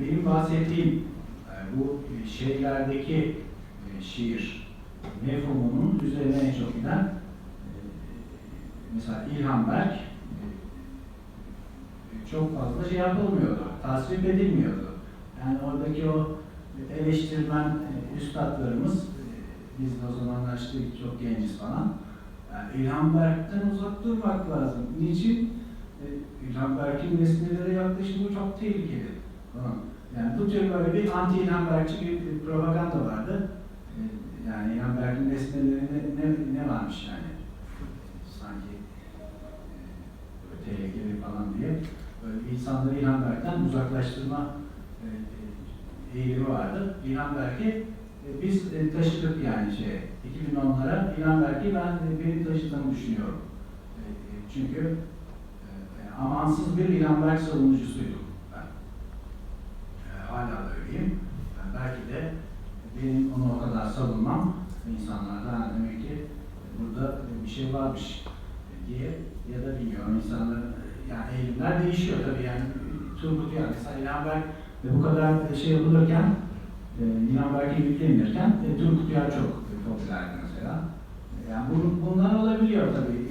bugün bahsettiğim e, bu şeylerdeki e, şiir mefhumunun üzerine en çok giden e, mesela İlhan Berk e, çok fazla şey yapılmıyordu, tasvip edilmiyordu. Yani oradaki o eleştirmen e, üstadlarımız, e, biz de o zamanlar işte çok genciz falan, yani İlhan Berk'ten uzak durmak lazım. Niçin? E, İlhan Berk'in nesnelere yaklaşımı çok tehlikeli. Bu böyle bir anti İlhan Berkçi bir, propaganda vardı. E, yani İlhan Berk'in nesnelerinde ne, ne varmış yani? Sanki e, tehlikeli falan diye. Böyle insanları İlhan Berk'ten uzaklaştırma e, e, eğilimi vardı. İlhan Berk'i e, biz taşıdık yani şey 2010'lara İlhan Berk'i ben benim taşıdığımı düşünüyorum. Çünkü amansız bir İlhan Berk savunucusuydum ben. E, hala da öyleyim. Yani belki de benim onu o kadar savunmam insanlardan demek ki burada bir şey varmış diye ya da bilmiyorum insanlar yani eğilimler değişiyor tabii yani Turgut yani mesela İlhan Berk ve bu kadar şey yapılırken e, İlhan Berk'e yüklenirken e, Turgut Uyar çok popülerdi mesela. Yani bu, bunlar olabiliyor tabii.